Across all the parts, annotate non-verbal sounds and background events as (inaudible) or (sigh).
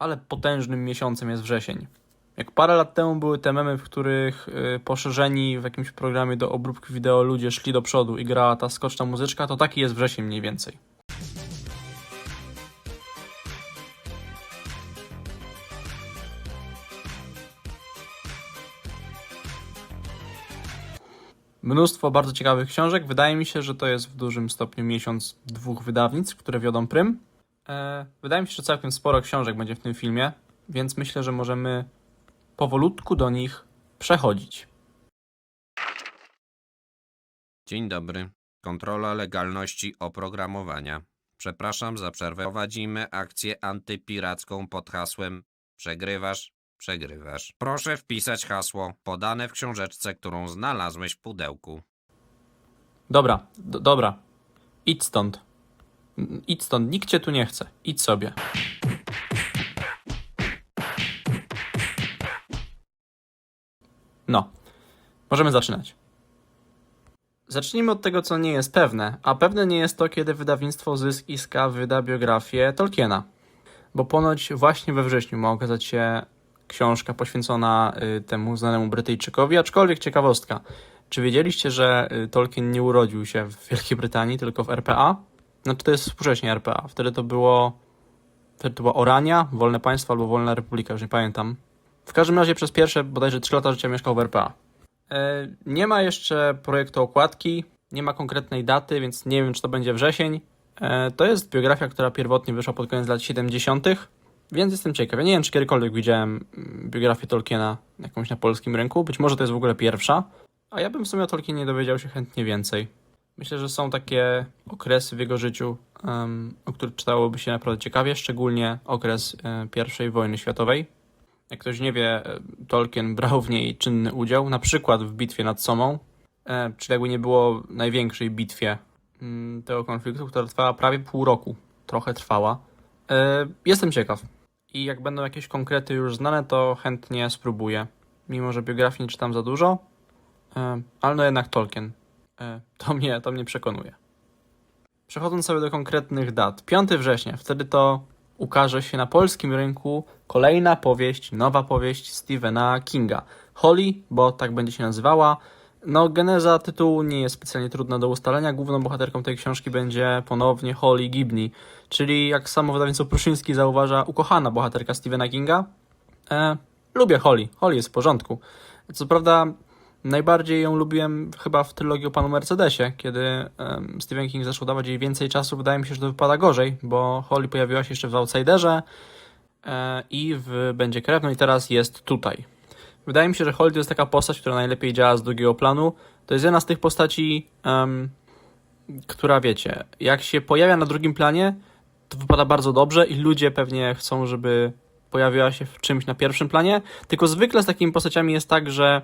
ale potężnym miesiącem jest wrzesień. Jak parę lat temu były te memy, w których y, poszerzeni w jakimś programie do obróbki wideo ludzie szli do przodu i grała ta skoczna muzyczka, to taki jest wrzesień mniej więcej. Mnóstwo bardzo ciekawych książek. Wydaje mi się, że to jest w dużym stopniu miesiąc dwóch wydawnictw, które wiodą prym. E, wydaje mi się, że całkiem sporo książek będzie w tym filmie, więc myślę, że możemy powolutku do nich przechodzić. Dzień dobry. Kontrola legalności oprogramowania. Przepraszam za przerwę. Prowadzimy akcję antypiracką pod hasłem Przegrywasz, przegrywasz. Proszę wpisać hasło podane w książeczce, którą znalazłeś w pudełku. Dobra, dobra. Idź stąd. Idź stąd, nikt cię tu nie chce. Idź sobie. No, możemy zaczynać. Zacznijmy od tego, co nie jest pewne, a pewne nie jest to, kiedy wydawnictwo Zysk Iska wyda biografię Tolkiena. Bo ponoć właśnie we wrześniu ma okazać się książka poświęcona y, temu znanemu Brytyjczykowi, aczkolwiek ciekawostka. Czy wiedzieliście, że y, Tolkien nie urodził się w Wielkiej Brytanii, tylko w RPA? Znaczy to jest współcześnie RPA. Wtedy to było. Wtedy to była Orania, Wolne Państwo albo Wolna Republika, już nie pamiętam. W każdym razie przez pierwsze bodajże 3 lata życia mieszkał w RPA. E, Nie ma jeszcze projektu okładki, nie ma konkretnej daty, więc nie wiem, czy to będzie wrzesień. E, To jest biografia, która pierwotnie wyszła pod koniec lat 70., więc jestem ciekaw. Ja nie wiem, czy kiedykolwiek widziałem mm, biografię Tolkiena jakąś na polskim rynku. Być może to jest w ogóle pierwsza. A ja bym w sumie o Tolkienie dowiedział się chętnie więcej. Myślę, że są takie okresy w jego życiu, em, o których czytałoby się naprawdę ciekawie, szczególnie okres e, I wojny światowej. Jak ktoś nie wie, e, Tolkien brał w niej czynny udział, na przykład w bitwie nad Somą, e, czyli jakby nie było największej bitwie mm, tego konfliktu, która trwała prawie pół roku. Trochę trwała. Jestem ciekaw. I jak będą jakieś konkrety już znane, to chętnie spróbuję. Mimo, że biografii nie czytam za dużo, ale no jednak Tolkien. E, To mnie, to mnie przekonuje. Przechodząc sobie do konkretnych dat. 5 września, wtedy to ukaże się na polskim rynku kolejna powieść, nowa powieść Stephena Kinga. Holly, bo tak będzie się nazywała. No, geneza tytułu nie jest specjalnie trudna do ustalenia. Główną bohaterką tej książki będzie ponownie Holly Gibney, czyli jak samo wydawnictwo Pruszyński zauważa, ukochana bohaterka Stephena Kinga. E, lubię Holly, Holly jest w porządku. Co prawda, najbardziej ją lubiłem chyba w trylogii o panu Mercedesie, kiedy Stephen King zaczął dawać jej więcej czasu. Wydaje mi się, że to wypada gorzej, bo Holly pojawiła się jeszcze w Outsiderze e, i w Będzie Krew, no i teraz jest tutaj. Wydaje mi się, że Holly to jest taka postać, która najlepiej działa z drugiego planu. To jest jedna z tych postaci, em, która wiecie, jak się pojawia na drugim planie, to wypada bardzo dobrze i ludzie pewnie chcą, żeby pojawiła się w czymś na pierwszym planie. Tylko zwykle z takimi postaciami jest tak, że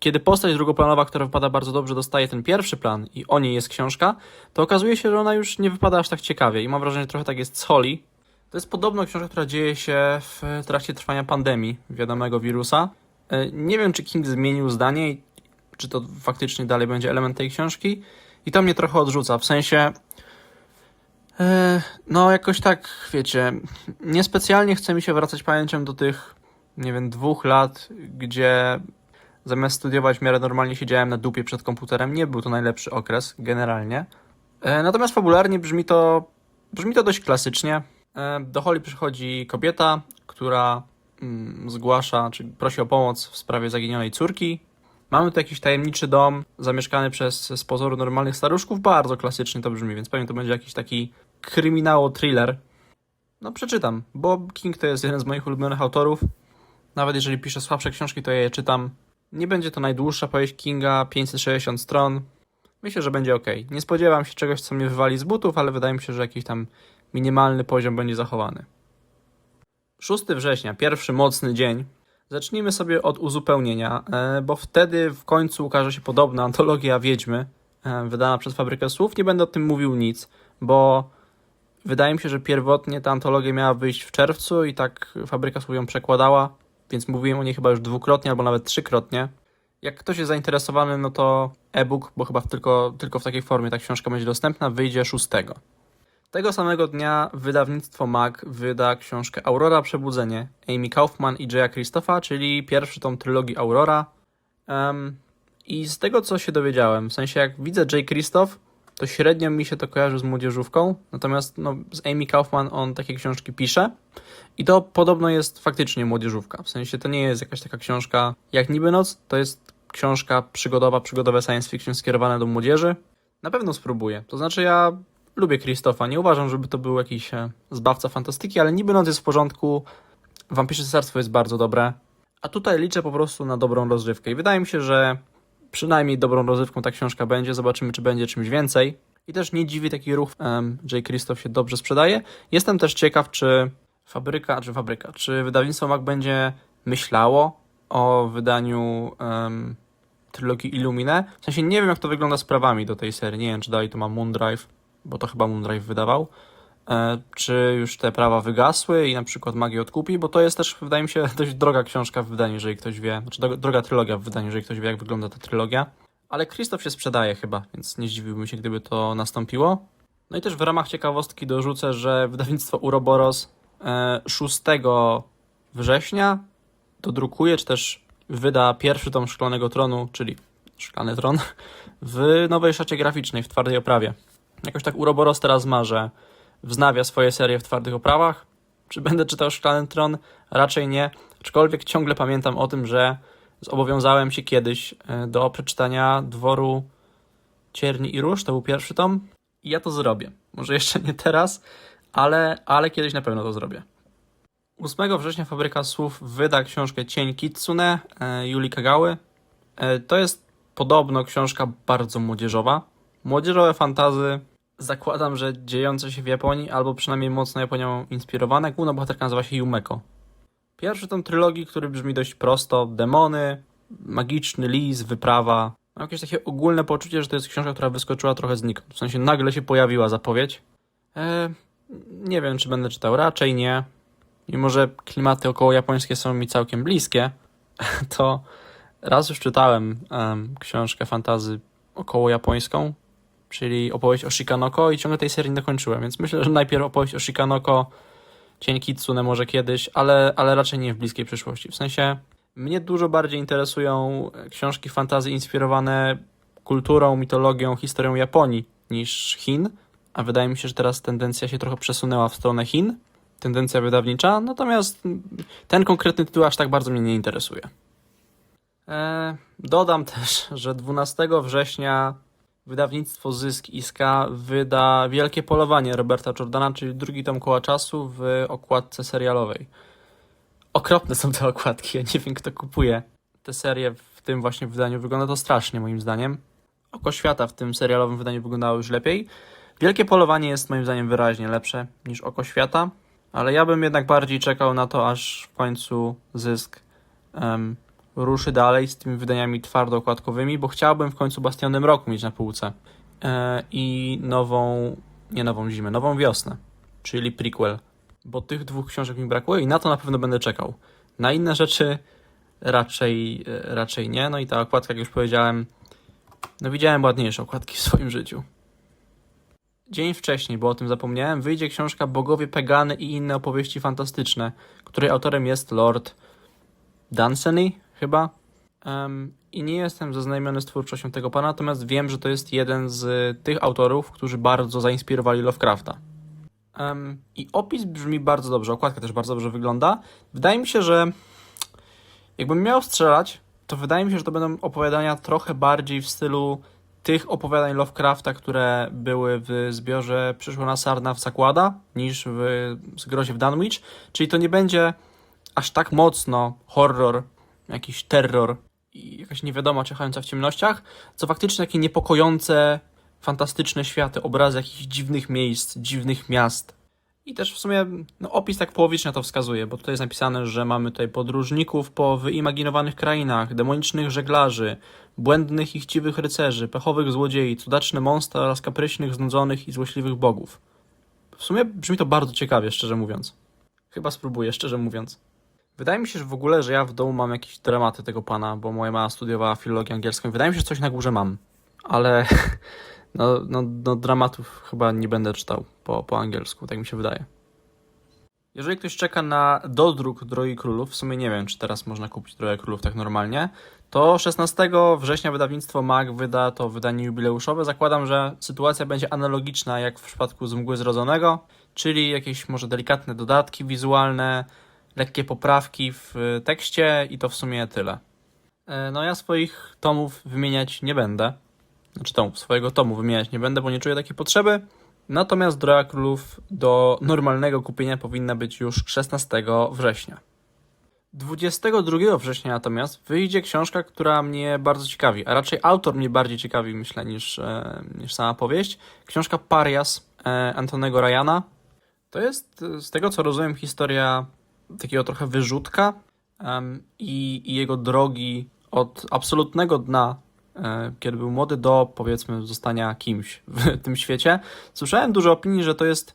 kiedy postać drugoplanowa, która wypada bardzo dobrze, dostaje ten pierwszy plan i o niej jest książka, to okazuje się, że ona już nie wypada aż tak ciekawie. I mam wrażenie, że trochę tak jest z Holly. To jest podobno książka, która dzieje się w trakcie trwania pandemii wiadomego wirusa. E, Nie wiem, czy King zmienił zdanie i czy to faktycznie dalej będzie element tej książki. I to mnie trochę odrzuca. W sensie. e, No, jakoś tak, wiecie, niespecjalnie chce mi się wracać pamięcią do tych, nie wiem, dwóch lat, gdzie zamiast studiować w miarę normalnie siedziałem na dupie przed komputerem. Nie był to najlepszy okres, generalnie. E, Natomiast fabularnie brzmi to, brzmi to dość klasycznie. E, Do Holly przychodzi kobieta, która mm, zgłasza, czy prosi o pomoc w sprawie zaginionej córki. Mamy tu jakiś tajemniczy dom, zamieszkany przez z pozoru normalnych staruszków. Bardzo klasycznie to brzmi, więc pewnie to będzie jakiś taki kryminało-thriller. No przeczytam, bo King to jest jeden z moich ulubionych autorów. Nawet jeżeli pisze słabsze książki, to ja je czytam. Nie będzie to najdłuższa powieść Kinga, 560 stron. Myślę, że będzie ok. Nie spodziewam się czegoś, co mnie wywali z butów, ale wydaje mi się, że jakiś tam minimalny poziom będzie zachowany. 6 września, pierwszy mocny dzień. Zacznijmy sobie od uzupełnienia, e, bo wtedy w końcu ukaże się podobna antologia Wiedźmy, e, wydana przez Fabrykę Słów. Nie będę o tym mówił nic, bo wydaje mi się, że pierwotnie ta antologia miała wyjść w czerwcu i tak Fabryka Słów ją przekładała, więc mówiłem o niej chyba już dwukrotnie albo nawet trzykrotnie. Jak ktoś jest zainteresowany, no to e-book, bo chyba tylko, tylko w takiej formie ta książka będzie dostępna, wyjdzie 6. Tego samego dnia wydawnictwo MAC wyda książkę Aurora Przebudzenie Amy Kaufman i Jaya Christopha, czyli pierwszy tom trylogii Aurora. Em, I z tego, co się dowiedziałem, w sensie jak widzę Jay Christoph, to średnio mi się to kojarzy z młodzieżówką, natomiast no, z Amy Kaufman on takie książki pisze i to podobno jest faktycznie młodzieżówka. W sensie to nie jest jakaś taka książka jak Niby Noc, to jest książka przygodowa, przygodowe science fiction skierowane do młodzieży. Na pewno spróbuję. To znaczy ja lubię Krzysztofa, nie uważam, żeby to był jakiś e, zbawca fantastyki, ale Niby Noc jest w porządku, Wampirze Cesarstwo jest bardzo dobre, a tutaj liczę po prostu na dobrą rozrywkę i wydaje mi się, że przynajmniej dobrą rozrywką ta książka będzie. Zobaczymy, czy będzie czymś więcej. I też nie dziwi taki ruch. Um, J. Christoph się dobrze sprzedaje. Jestem też ciekaw, czy fabryka, czy fabryka, czy wydawnictwo Mac będzie myślało o wydaniu um, trylogii Illumine. W sensie nie wiem, jak to wygląda z prawami do tej serii. Nie wiem, czy dalej to ma Moondrive, bo to chyba Moondrive wydawał. E, czy już te prawa wygasły i na przykład Magię odkupi, bo to jest też, wydaje mi się, (laughs) dość droga książka w wydaniu, jeżeli ktoś wie, znaczy droga trylogia w wydaniu, jeżeli ktoś wie, jak wygląda ta trylogia. Ale Krzysztof się sprzedaje chyba, więc nie zdziwiłbym się, gdyby to nastąpiło. No i też w ramach ciekawostki dorzucę, że wydawnictwo Uroboros e, 6 września dodrukuje, czy też wyda pierwszy tom Szklanego Tronu, czyli Szklany Tron, w nowej szacie graficznej, w twardej oprawie. Jakoś tak Uroboros teraz ma, że wznawia swoje serie w twardych oprawach. Czy będę czytał Szklany Tron? Raczej nie. Aczkolwiek ciągle pamiętam o tym, że zobowiązałem się kiedyś e, do przeczytania Dworu Cierni i Róż. To był pierwszy tom. I ja to zrobię. Może jeszcze nie teraz, ale, ale kiedyś na pewno to zrobię. 8 września Fabryka Słów wyda książkę Cień Kitsune e, Julii Kagały. E, To jest podobno książka bardzo młodzieżowa. Młodzieżowe fantazy zakładam, że dziejące się w Japonii, albo przynajmniej mocno Japonią inspirowane. Główna bohaterka nazywa się Yumeko. Pierwszy tom trylogii, który brzmi dość prosto. Demony, magiczny lis, wyprawa. Mam jakieś takie ogólne poczucie, że to jest książka, która wyskoczyła trochę znikąd. W sensie nagle się pojawiła zapowiedź. E, nie wiem, czy będę czytał. Raczej nie. Mimo, że klimaty około japońskie są mi całkiem bliskie, (laughs) to raz już czytałem em, książkę fantazy około japońską, czyli opowieść o Shikanoko i ciągle tej serii nie dokończyłem, więc myślę, że najpierw opowieść o Shikanoko, Cień Kitsune może kiedyś, ale, ale raczej nie w bliskiej przyszłości. W sensie mnie dużo bardziej interesują książki fantazy inspirowane kulturą, mitologią, historią Japonii niż Chin, a wydaje mi się, że teraz tendencja się trochę przesunęła w stronę Chin, tendencja wydawnicza, natomiast ten konkretny tytuł aż tak bardzo mnie nie interesuje. E, dodam też, że 12 września wydawnictwo Zysk Iska wyda Wielkie Polowanie Roberta Jordana, czyli drugi tom koła czasu w okładce serialowej. Okropne są te okładki, ja nie wiem kto kupuje te serie w tym właśnie wydaniu. Wygląda to strasznie moim zdaniem. Oko Świata w tym serialowym wydaniu wyglądało już lepiej. Wielkie Polowanie jest moim zdaniem wyraźnie lepsze niż Oko Świata, ale ja bym jednak bardziej czekał na to, aż w końcu Zysk em, ruszy dalej z tymi wydaniami twardookładkowymi, bo chciałbym w końcu Bastionem Roku mieć na półce. E, I nową, nie nową zimę, nową wiosnę, czyli prequel. Bo tych dwóch książek mi brakuje i na to na pewno będę czekał. Na inne rzeczy raczej, e, raczej nie. No i ta okładka, jak już powiedziałem, no widziałem ładniejsze okładki w swoim życiu. Dzień wcześniej, bo o tym zapomniałem, wyjdzie książka Bogowie Pegany i inne opowieści fantastyczne, której autorem jest Lord Dunsany, chyba. Em, I nie jestem zaznajomiony z twórczością tego pana, natomiast wiem, że to jest jeden z tych autorów, którzy bardzo zainspirowali Lovecrafta. Em, I opis brzmi bardzo dobrze, okładka też bardzo dobrze wygląda. Wydaje mi się, że jakbym miał strzelać, to wydaje mi się, że to będą opowiadania trochę bardziej w stylu tych opowiadań Lovecrafta, które były w zbiorze Przyszła na Sarna w Zakłada, niż w Zgrozie w Dunwich. Czyli to nie będzie aż tak mocno horror, jakiś terror i jakaś niewiadoma ciechająca w ciemnościach, co faktycznie takie niepokojące, fantastyczne światy, obrazy jakichś dziwnych miejsc, dziwnych miast. I też w sumie no, opis tak połowicznie to wskazuje, bo tutaj jest napisane, że mamy tutaj podróżników po wyimaginowanych krainach, demonicznych żeglarzy, błędnych i chciwych rycerzy, pechowych złodziei, cudaczne monstra oraz kapryśnych, znudzonych i złośliwych bogów. W sumie brzmi to bardzo ciekawie, szczerze mówiąc. Chyba spróbuję, szczerze mówiąc. Wydaje mi się, że w ogóle, że ja w domu mam jakieś dramaty tego pana, bo moja mama studiowała filologię angielską i wydaje mi się, że coś na górze mam. Ale (laughs) No, no, no dramatów chyba nie będę czytał po, po angielsku, tak mi się wydaje. Jeżeli ktoś czeka na dodruk Drogi Królów, w sumie nie wiem, czy teraz można kupić Drogę Królów tak normalnie, to 16 września wydawnictwo MAG wyda to wydanie jubileuszowe. Zakładam, że sytuacja będzie analogiczna jak w przypadku z Mgły Zrodzonego, czyli jakieś może delikatne dodatki wizualne, lekkie poprawki w tekście i to w sumie tyle. E, No ja swoich tomów wymieniać nie będę. Znaczy tomów, swojego tomu wymieniać nie będę, bo nie czuję takiej potrzeby. Natomiast Droga Królów do normalnego kupienia powinna być już 16 września. 22 września natomiast wyjdzie książka, która mnie bardzo ciekawi, a raczej autor mnie bardziej ciekawi, myślę, niż, e, niż sama powieść. Książka Parias e, Antonego Ryana. To jest, e, z tego co rozumiem, historia takiego trochę wyrzutka i, i jego drogi od absolutnego dna, e, kiedy był młody, do powiedzmy zostania kimś w (laughs) tym świecie. Słyszałem dużo opinii, że to jest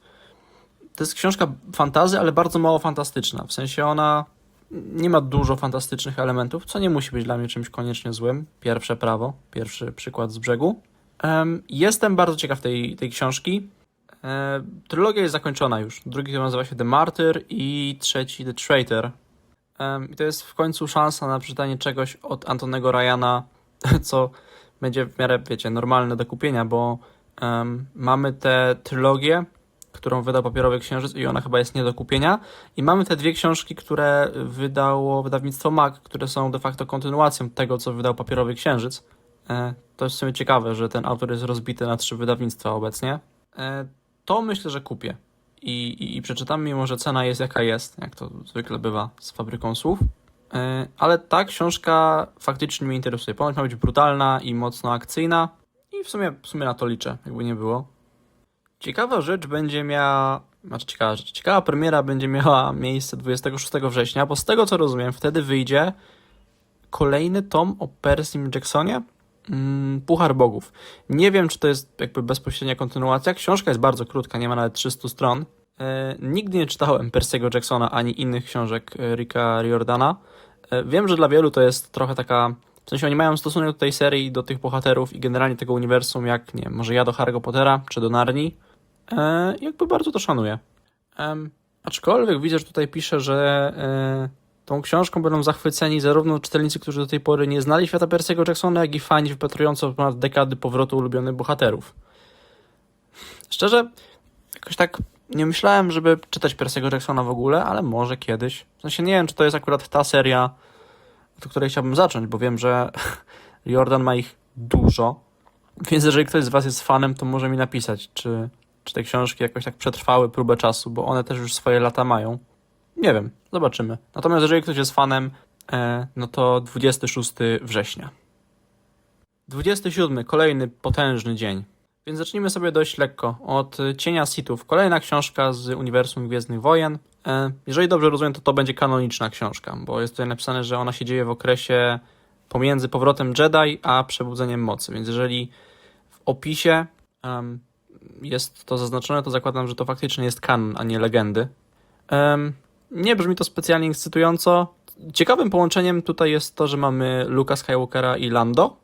to jest książka fantazy, ale bardzo mało fantastyczna. W sensie ona nie ma dużo fantastycznych elementów, co nie musi być dla mnie czymś koniecznie złym. Pierwsze prawo, pierwszy przykład z brzegu. Em, jestem bardzo ciekaw tej, tej książki. E, trylogia jest zakończona już. Drugi tom nazywa się The Martyr i trzeci The Traitor. Em, I to jest w końcu szansa na przeczytanie czegoś od Antonego Ryana, (laughs) co będzie w miarę, wiecie, normalne do kupienia, bo em, mamy tę trylogię, którą wydał Papierowy Księżyc i ona chyba jest nie do kupienia. I mamy te dwie książki, które wydało wydawnictwo MAG, które są de facto kontynuacją tego, co wydał Papierowy Księżyc. E, To jest w sumie ciekawe, że ten autor jest rozbity na trzy wydawnictwa obecnie. E, To myślę, że kupię. I, i, I przeczytam, mimo że cena jest jaka jest, jak to zwykle bywa z fabryką słów. E, Ale ta książka faktycznie mnie interesuje. Ponoć ma być brutalna i mocno akcyjna. I w sumie, w sumie na to liczę, jakby nie było. Ciekawa rzecz będzie miała. Znaczy, ciekawa rzecz. Ciekawa premiera będzie miała miejsce 26 września, bo z tego co rozumiem, wtedy wyjdzie kolejny tom o Persim Jacksonie. Mm, Puchar Bogów. Nie wiem, czy to jest jakby bezpośrednia kontynuacja. Książka jest bardzo krótka, nie ma nawet 300 stron. E, nigdy nie czytałem Persiego Jacksona ani innych książek e, Ricka Riordana. E, wiem, że dla wielu to jest trochę taka. W sensie oni mają stosunek do tej serii, do tych bohaterów i generalnie tego uniwersum, jak nie może ja do Harry'ego Pottera czy do Narni. E, jakby bardzo to szanuję. Em, aczkolwiek widzę, że tutaj pisze, że e, tą książką będą zachwyceni zarówno czytelnicy, którzy do tej pory nie znali świata Persiego Jacksona, jak i fani wypatrujący od ponad dekady powrotu ulubionych bohaterów. Szczerze, jakoś tak nie myślałem, żeby czytać Persiego Jacksona w ogóle, ale może kiedyś. W sensie nie wiem, czy to jest akurat ta seria, od której chciałbym zacząć, bo wiem, że (laughs) Jordan ma ich dużo. Więc jeżeli ktoś z Was jest fanem, to może mi napisać, czy, czy te książki jakoś tak przetrwały próbę czasu, bo one też już swoje lata mają. Nie wiem, zobaczymy. Natomiast jeżeli ktoś jest fanem, e, no to 26 września. 27, kolejny potężny dzień. Więc zacznijmy sobie dość lekko od Cienia Sithów. Kolejna książka z uniwersum Gwiezdnych Wojen. E, Jeżeli dobrze rozumiem, to to będzie kanoniczna książka, bo jest tutaj napisane, że ona się dzieje w okresie pomiędzy powrotem Jedi a przebudzeniem mocy. Więc jeżeli w opisie em, jest to zaznaczone, to zakładam, że to faktycznie jest kanon, a nie legendy. Em, nie brzmi to specjalnie ekscytująco. Ciekawym połączeniem tutaj jest to, że mamy Luka Skywalkera i Lando.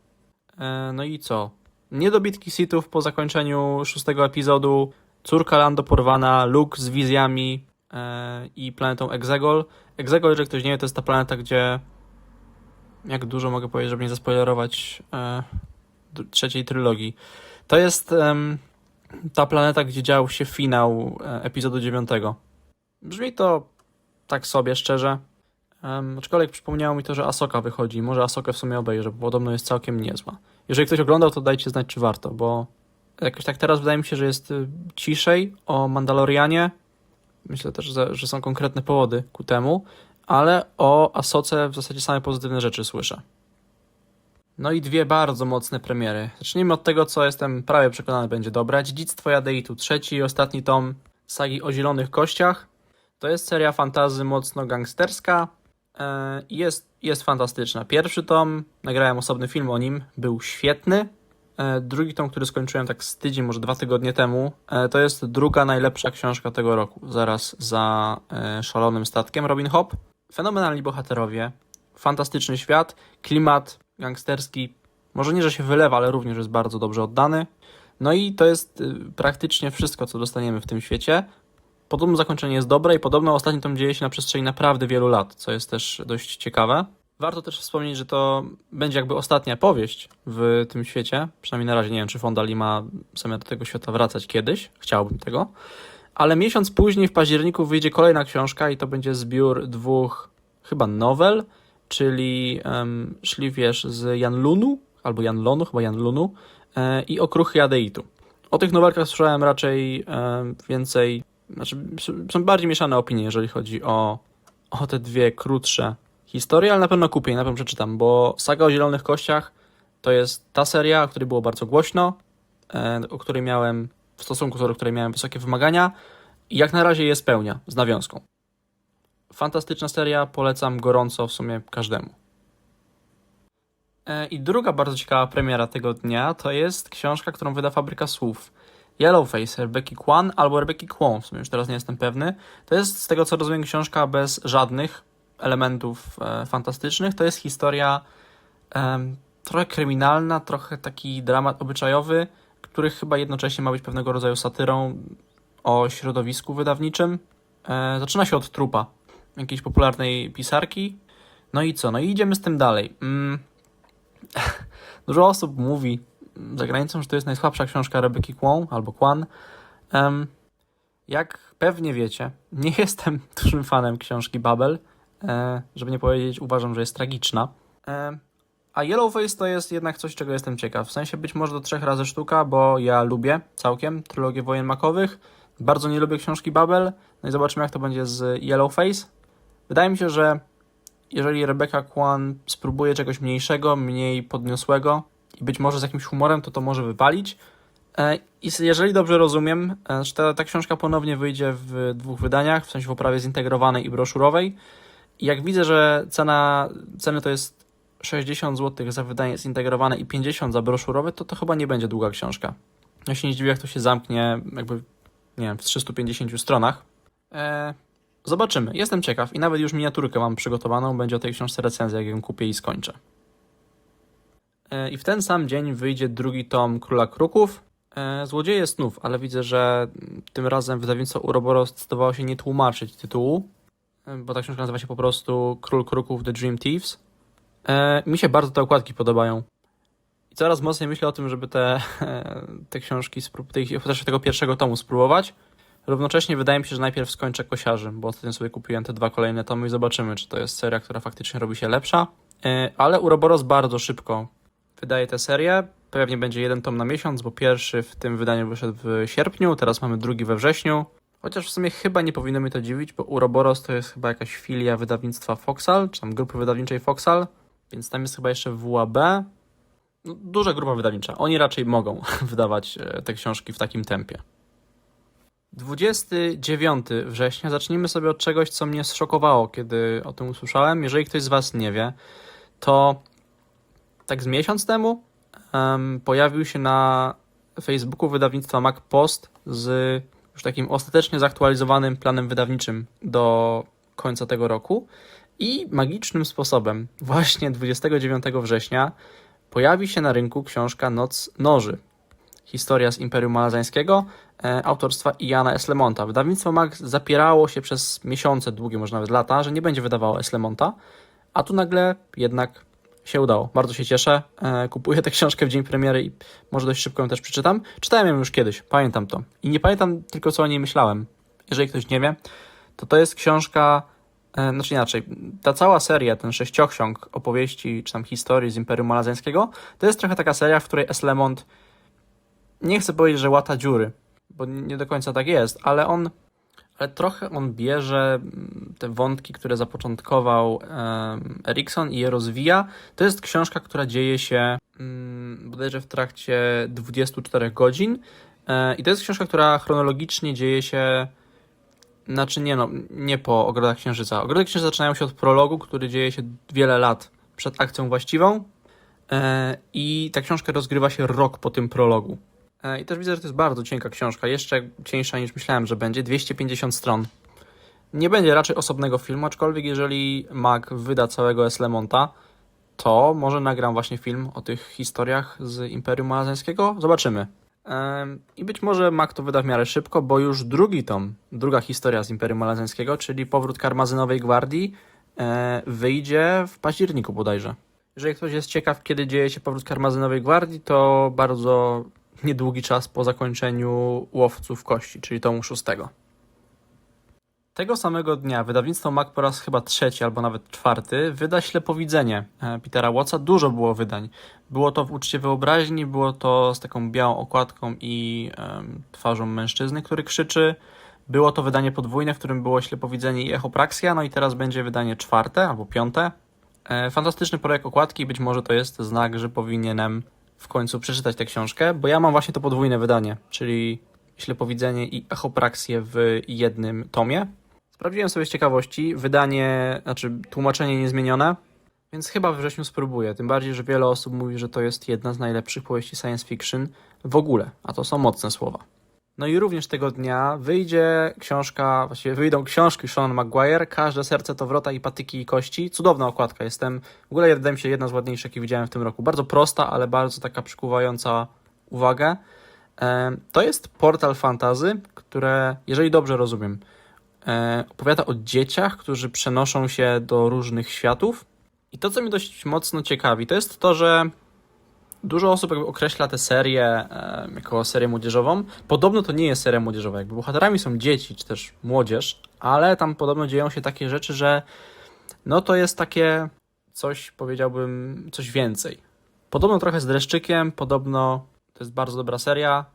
E, no i co? Niedobitki Sithów po zakończeniu szóstego epizodu, córka Lando porwana, Luke z wizjami e, i planetą Exegol. Exegol, jeżeli ktoś nie wie, to jest ta planeta, gdzie jak dużo mogę powiedzieć, żeby nie zaspoilerować e, trzeciej trylogii. To jest ta planeta, gdzie dział się finał epizodu dziewiątego. Brzmi to tak sobie, szczerze. Um, aczkolwiek przypomniało mi to, że Asoka wychodzi. Może Asokę w sumie obejrzę, bo podobno jest całkiem niezła. Jeżeli ktoś oglądał, to dajcie znać, czy warto, bo jakoś tak teraz wydaje mi się, że jest y, ciszej o Mandalorianie. Myślę też, że, są konkretne powody ku temu, ale o Asoce w zasadzie same pozytywne rzeczy słyszę. No i dwie bardzo mocne premiery. Zacznijmy od tego, co jestem prawie przekonany będzie dobre. Dziedzictwo Jadeitu, trzeci i ostatni tom sagi o zielonych kościach. To jest seria fantazy mocno gangsterska. e, Jest, jest fantastyczna. Pierwszy tom, nagrałem osobny film o nim, był świetny. E, Drugi tom, który skończyłem tak z tydzień, może dwa tygodnie temu, e, to jest druga najlepsza książka tego roku, zaraz za Szalonym Statkiem Robin Hobb. Fenomenalni bohaterowie, fantastyczny świat, klimat gangsterski, może nie, że się wylewa, ale również jest bardzo dobrze oddany. No i to jest y, praktycznie wszystko, co dostaniemy w tym świecie. Podobno zakończenie jest dobre i podobno ostatni tom dzieje się na przestrzeni naprawdę wielu lat, co jest też dość ciekawe. Warto też wspomnieć, że to będzie jakby ostatnia powieść w tym świecie. Przynajmniej na razie nie wiem, czy Fonda Lee ma zamiar do tego świata wracać kiedyś. Chciałbym tego. Ale miesiąc później, w październiku, wyjdzie kolejna książka i to będzie zbiór dwóch chyba nowel, czyli um, Szli wiesz z Jan Lunu, albo Jan Lonu, chyba Jan Lunu, e, i Okruchy Adeitu. O tych nowelkach słyszałem raczej e, więcej, znaczy są bardziej mieszane opinie, jeżeli chodzi o, o te dwie krótsze historie, ale na pewno kupię i na pewno przeczytam, bo Saga o Zielonych Kościach to jest ta seria, o której było bardzo głośno, e, o której miałem, w stosunku do której miałem wysokie wymagania i jak na razie je spełnia z nawiązką. Fantastyczna seria, polecam gorąco w sumie każdemu. E, I druga bardzo ciekawa premiera tego dnia to jest książka, którą wyda Fabryka Słów. Yellowface, Rebecca Kwan albo Rebecca Kwon, w sumie już teraz nie jestem pewny. To jest, z tego co rozumiem, książka bez żadnych elementów e, fantastycznych. To jest historia e, trochę kryminalna, trochę taki dramat obyczajowy, który chyba jednocześnie ma być pewnego rodzaju satyrą o środowisku wydawniczym. E, zaczyna się od trupa jakiejś popularnej pisarki. No i co? No i idziemy z tym dalej. Mm. (laughs) Dużo osób mówi za granicą, że to jest najsłabsza książka Rebeki Kwan albo Kwan. Um, jak pewnie wiecie, nie (laughs) jestem dużym fanem książki Babel. E, żeby nie powiedzieć, uważam, że jest tragiczna. E, a Yellowface to jest jednak coś, czego jestem ciekaw. W sensie być może do trzech razy sztuka, bo ja lubię całkiem trylogię wojen makowych. Bardzo nie lubię książki Babel. No i zobaczymy, jak to będzie z Yellowface. Wydaje mi się, że jeżeli Rebecca Kwan spróbuje czegoś mniejszego, mniej podniosłego i być może z jakimś humorem, to to może wypalić. E, I jeżeli dobrze rozumiem, e, ta, ta książka ponownie wyjdzie w dwóch wydaniach, w sensie w oprawie zintegrowanej i broszurowej. I jak widzę, że cena, ceny to jest 60 zł za wydanie zintegrowane i 50 za broszurowe, to to chyba nie będzie długa książka. Ja się nie zdziwię, jak to się zamknie jakby, nie wiem, w 350 stronach. E, zobaczymy. Jestem ciekaw i nawet już miniaturkę mam przygotowaną. Będzie o tej książce recenzja, jak ją kupię i skończę. E, I w ten sam dzień wyjdzie drugi tom Króla Kruków. E, Złodzieje snów, ale widzę, że tym razem wydawnictwo Uroboros zdecydowało się nie tłumaczyć tytułu, e, bo ta książka nazywa się po prostu Król Kruków The Dream Thieves. Mi się bardzo te okładki podobają. I coraz mocniej myślę o tym, żeby te, (laughs) te książki, chociaż tego pierwszego tomu spróbować. Równocześnie wydaje mi się, że najpierw skończę Kosiarzy, bo ostatnio sobie kupiłem te dwa kolejne tomy i zobaczymy, czy to jest seria, która faktycznie robi się lepsza. Ale Uroboros bardzo szybko wydaje tę serię. Pewnie będzie jeden tom na miesiąc, bo pierwszy w tym wydaniu wyszedł w sierpniu, teraz mamy drugi we wrześniu. Chociaż w sumie chyba nie powinno mi to dziwić, bo Uroboros to jest chyba jakaś filia wydawnictwa Foxal, czy tam grupy wydawniczej Foxal, więc tam jest chyba jeszcze WAB. No, duża grupa wydawnicza. Oni raczej mogą (laughs) wydawać e, te książki w takim tempie. 29 września. Zacznijmy sobie od czegoś, co mnie zszokowało, kiedy o tym usłyszałem. Jeżeli ktoś z Was nie wie, to tak z miesiąc temu em, pojawił się na Facebooku wydawnictwa Mac Post z już takim ostatecznie zaktualizowanym planem wydawniczym do końca tego roku. I magicznym sposobem, właśnie 29 września, pojawi się na rynku książka Noc Noży. Historia z Imperium Malazańskiego e, autorstwa Iana Eslemonta. Wydawnictwo Mac zapierało się przez miesiące, długie, może nawet lata, że nie będzie wydawało Eslemonta, a tu nagle jednak się udało. Bardzo się cieszę. E, kupuję tę książkę w dzień premiery i może dość szybko ją też przeczytam. Czytałem ją już kiedyś, pamiętam to. I nie pamiętam tylko, co o niej myślałem. Jeżeli ktoś nie wie, to to jest książka, e, znaczy inaczej, ta cała seria, ten sześcioksiąg opowieści, czy tam historii z Imperium Malazańskiego, to jest trochę taka seria, w której Eslemont nie chcę powiedzieć, że łata dziury, bo nie do końca tak jest, ale on, ale trochę on bierze mm, te wątki, które zapoczątkował Erikson i je rozwija. To jest książka, która dzieje się mm, bodajże w trakcie 24 godzin e, i to jest książka, która chronologicznie dzieje się znaczy nie no, nie po Ogrodach Księżyca. Ogrody Księżyca zaczynają się od prologu, który dzieje się wiele lat przed akcją właściwą e, i ta książka rozgrywa się rok po tym prologu. E, I też widzę, że to jest bardzo cienka książka, jeszcze cieńsza niż myślałem, że będzie, 250 stron. Nie będzie raczej osobnego filmu, aczkolwiek jeżeli Mac wyda całego Eslemonta, to może nagram właśnie film o tych historiach z Imperium Malazańskiego. Zobaczymy. Em, I być może Mac to wyda w miarę szybko, bo już drugi tom, druga historia z Imperium Malazyńskiego, czyli powrót Karmazynowej Gwardii, e, wyjdzie w październiku bodajże. Jeżeli ktoś jest ciekaw, kiedy dzieje się powrót Karmazynowej Gwardii, to bardzo niedługi czas po zakończeniu Łowców Kości, czyli tomu szóstego. Tego samego dnia wydawnictwo Mac po raz chyba trzeci albo nawet czwarty wyda Ślepowidzenie e, Petera Watsa. Dużo było wydań. Było to w uczcie wyobraźni, było to z taką białą okładką i em, twarzą mężczyzny, który krzyczy. Było to wydanie podwójne, w którym było Ślepowidzenie i Echopraksja, no i teraz będzie wydanie czwarte albo piąte. E, fantastyczny projekt okładki, być może to jest znak, że powinienem w końcu przeczytać tę książkę, bo ja mam właśnie to podwójne wydanie, czyli Ślepowidzenie i Echopraksję w jednym tomie. Sprawdziłem sobie z ciekawości, wydanie, znaczy tłumaczenie niezmienione, więc chyba we wrześniu spróbuję. Tym bardziej, że wiele osób mówi, że to jest jedna z najlepszych powieści science fiction w ogóle, a to są mocne słowa. No i również tego dnia wyjdzie książka, właściwie wyjdą książki Sean Maguire, Każde serce to wrota i patyki i kości. Cudowna okładka, jestem, w ogóle wydaje mi się jedna z ładniejszych, jakie widziałem w tym roku. Bardzo prosta, ale bardzo taka przykuwająca uwagę. To jest portal fantazy, które, jeżeli dobrze rozumiem, opowiada o dzieciach, którzy przenoszą się do różnych światów. I to, co mnie dość mocno ciekawi, to jest to, że dużo osób jakby określa tę serię e, jako serię młodzieżową. Podobno to nie jest seria młodzieżowa, jakby bohaterami są dzieci, czy też młodzież, ale tam podobno dzieją się takie rzeczy, że no to jest takie coś, powiedziałbym, coś więcej. Podobno trochę z dreszczykiem, podobno to jest bardzo dobra seria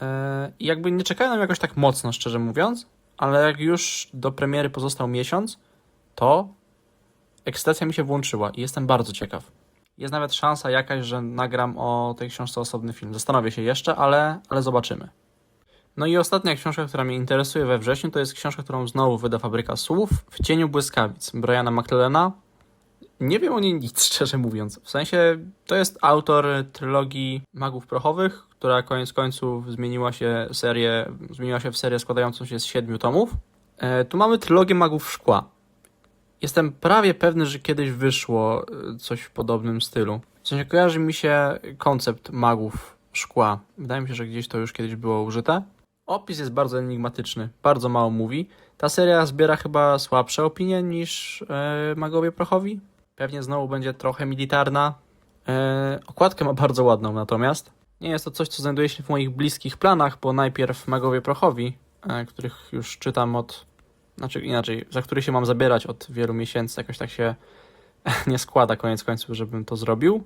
e, i jakby nie czekają nam jakoś tak mocno, szczerze mówiąc, ale jak już do premiery pozostał miesiąc, to ekscytacja mi się włączyła i jestem bardzo ciekaw. Jest nawet szansa jakaś, że nagram o tej książce osobny film. Zastanowię się jeszcze, ale, ale zobaczymy. No i ostatnia książka, która mnie interesuje we wrześniu, to jest książka, którą znowu wyda Fabryka Słów W cieniu błyskawic Briana McLellana. Nie wiem o niej nic, (laughs) szczerze mówiąc. W sensie to jest autor trylogii Magów Prochowych, która koniec końców zmieniła się serię, zmieniła się w serię składającą się z siedmiu tomów. E, tu mamy trylogię Magów Szkła. Jestem prawie pewny, że kiedyś wyszło y, coś w podobnym stylu. W sensie kojarzy mi się koncept magów szkła. Wydaje mi się, że gdzieś to już kiedyś było użyte. Opis jest bardzo enigmatyczny, bardzo mało mówi. Ta seria zbiera chyba słabsze opinie niż e, Magowie Prochowi. Pewnie znowu będzie trochę militarna. E, okładkę ma bardzo ładną natomiast. Nie jest to coś, co znajduje się w moich bliskich planach, bo najpierw Magowie Prochowi, e, których już czytam od znaczy inaczej, za który się mam zabierać od wielu miesięcy, jakoś tak się (laughs) nie składa koniec końców, żebym to zrobił,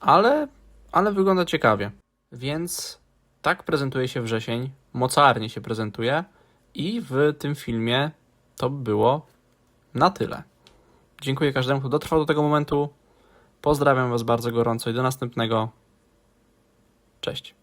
ale, ale wygląda ciekawie. Więc tak prezentuje się wrzesień, mocarnie się prezentuje i w tym filmie to było na tyle. Dziękuję każdemu, kto dotrwał do tego momentu. Pozdrawiam Was bardzo gorąco i do następnego. Cześć.